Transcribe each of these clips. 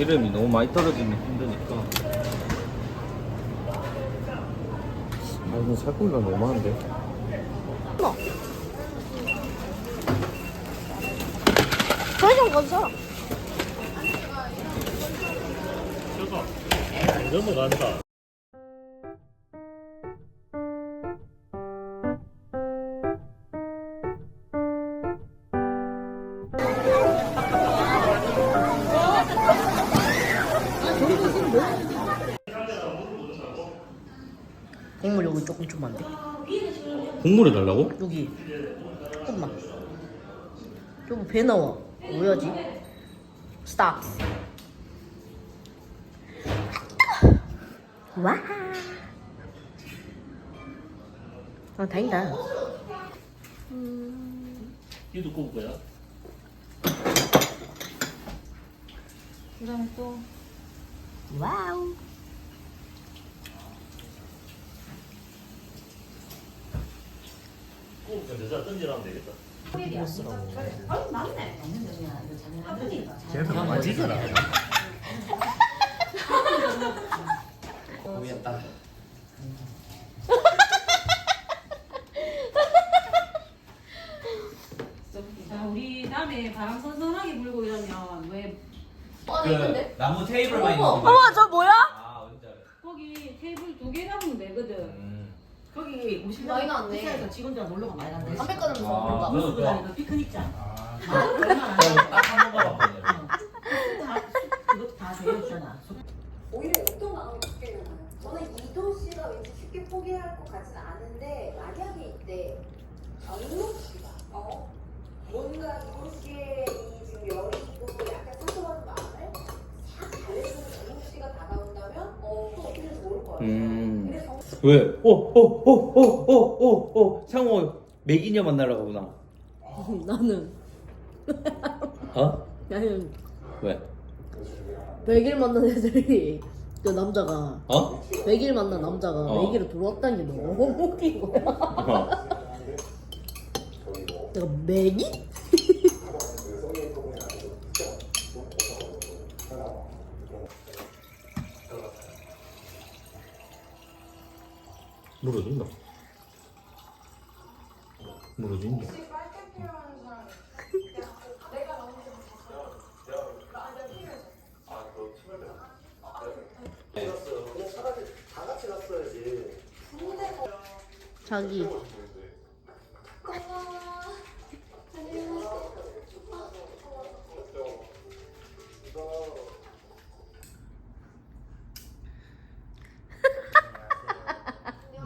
기름이 너무 많이 떨어지면 힘드니까. 아, 이거 살코기가 너무한데. 가서 사. 넘어간다. 국물 조금 주면 안 돼? 국물에 달라고? 여기 조금만. 저거 배 나와. 뭐야지? 스탑. 와. 아 다행이다. 이도 꼽을 거야? 그 다음 또 와우. 건데 자 던지라면 되겠다. 고맙다. 자, 우리 다음에 바람 선선하게 불고 이러면 왜그 나무 테이블만 있는 어머 저 뭐야? 아, 알아. 거기 테이블 두 개 잡으면 되거든. 음. 거기 오시면 많이 나왔네. 회사에서 직원들 놀러가 많이 간대. 담배 끊으면서 아? 그래서 무슨 좋아. 그 피크닉장. 아. 얼마나 딱한 번 가봤거든요. 다 그것도 다 되어주잖아. 오히려 용돈 나오면 좋겠는 거예요. 저는 이도 씨가 왠지 쉽게 포기할 것 같지는 않은데 만약에 이때 정록 씨가 어 뭔가 이도 씨의 이 지금 여리고 약간 상처받은 마음을 싹 달래주는 정록 씨가 다가온다면 어 그거 어떻게 될지 모를 거예요. 음. 왜? 어, 어, 어, 어, 어, 어, 어, 상호 매기녀 만나러 가구나. 나는 어? 나는 왜? 100일 만난 애들이 그 남자가 어? 100일 만난 남자가 어. 내기로 들어왔다는 게 너무 웃긴 거야. 어. 내가 매기? 물어준다. 물어준다. 자기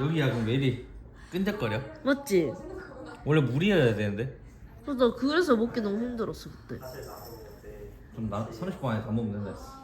여기야 그럼 매일이 끈적거려? 맞지? 원래 물이어야 되는데 그래서 그래서 먹기 너무 힘들었어 그때. 좀나 30분 안에 다 먹으면 된다 했어.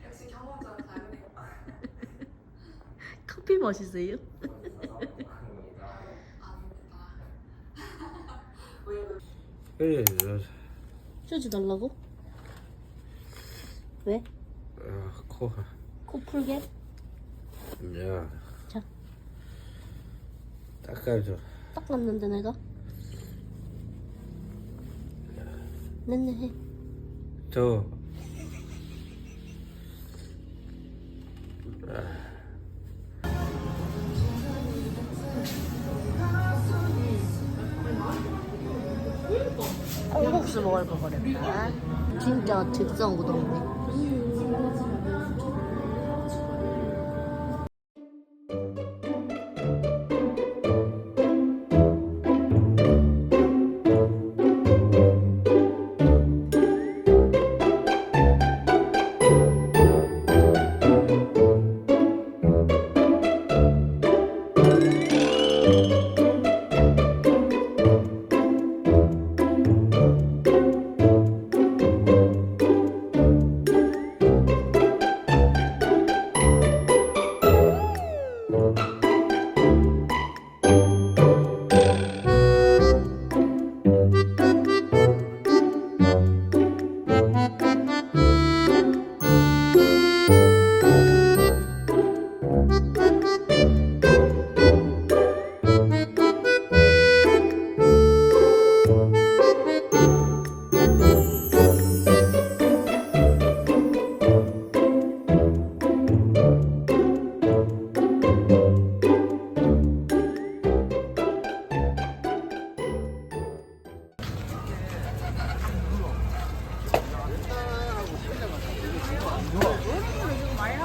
커피 마시세요? 예, 휴지 달라고? 왜? 아, 코, 코 풀게? 야, 자 닦아줘. 닦았는데 내가? 맨날 해. 저 콩국수 먹을 거 그랬다. 진짜 즉석 우동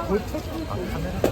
이네. 다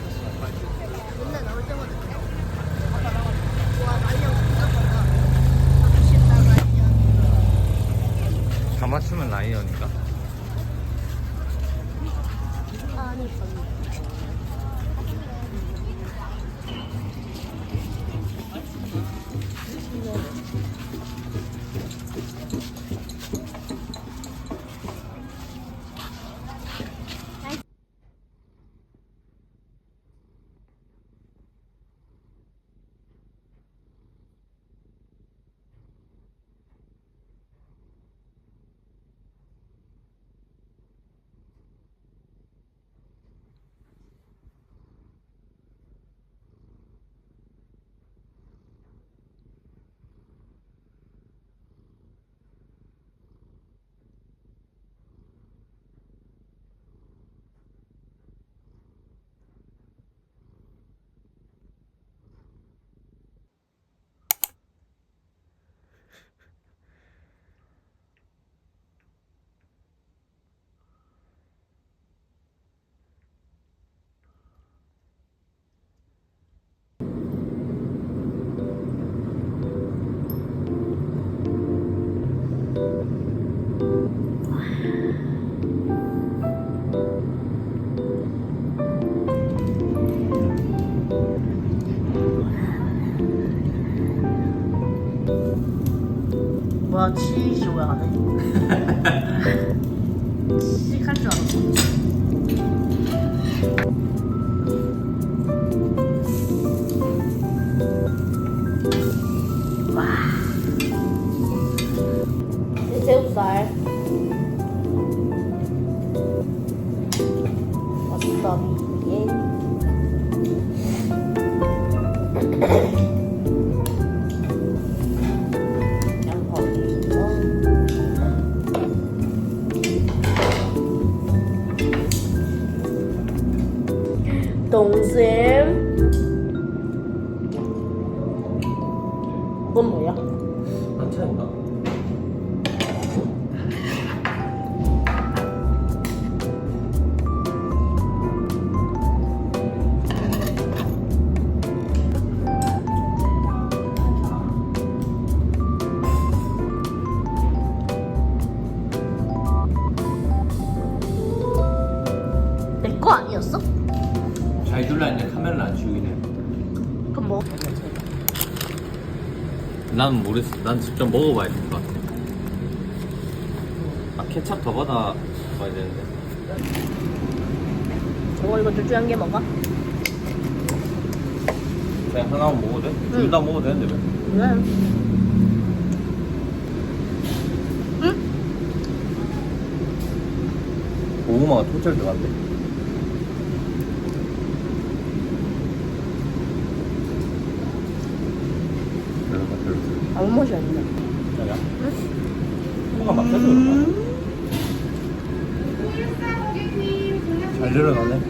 뭐야, 치즈 해? 시식할 줄 알았어. 와. 새우살. 이건 뭐야? 한차인가? 내 거 아니었어? 잘 줄라 했는데 카메라를 안 치우기네 그럼 뭐? 난 모르겠어 난 직접 먹어봐야 될 것 같아 아 케찹 더 받아 봐야 되는데 어 이거 둘 중에 한개 먹어? 그냥 하나만 먹어도 돼? 둘 다 먹어도 되는데 왜? 왜? 고구마가 통째로 들어간대 맛이 아닌데. 야야. 소가 막 떼서 그런가? 잘 내려가네.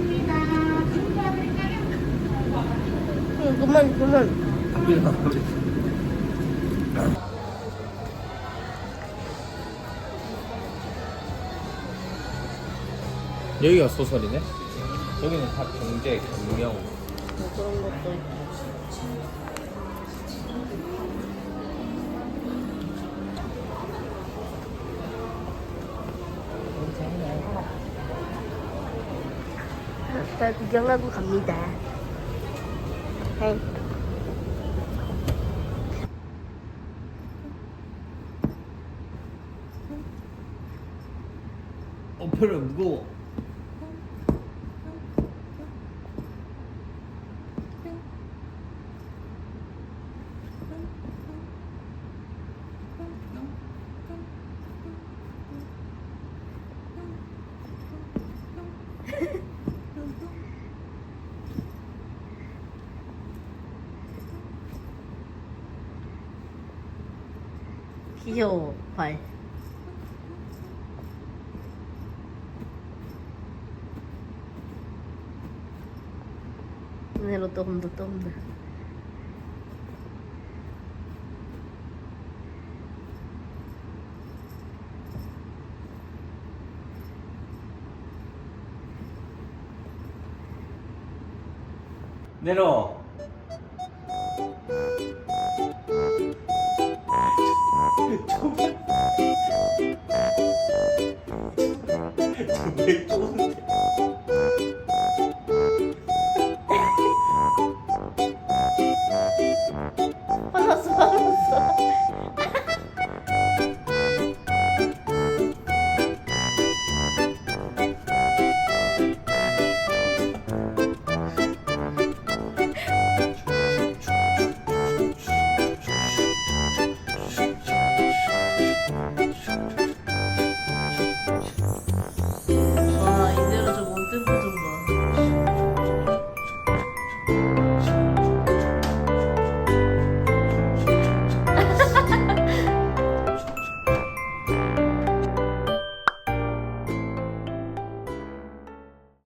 그만, 그만. 여기가 소설이네? 여기는 다 경제, 경영, 뭐 그런 것도 있고. 바다 구경하고 갑니다. 네. よはい。Nero tondo tondo. Nero. 왜 쪼는데?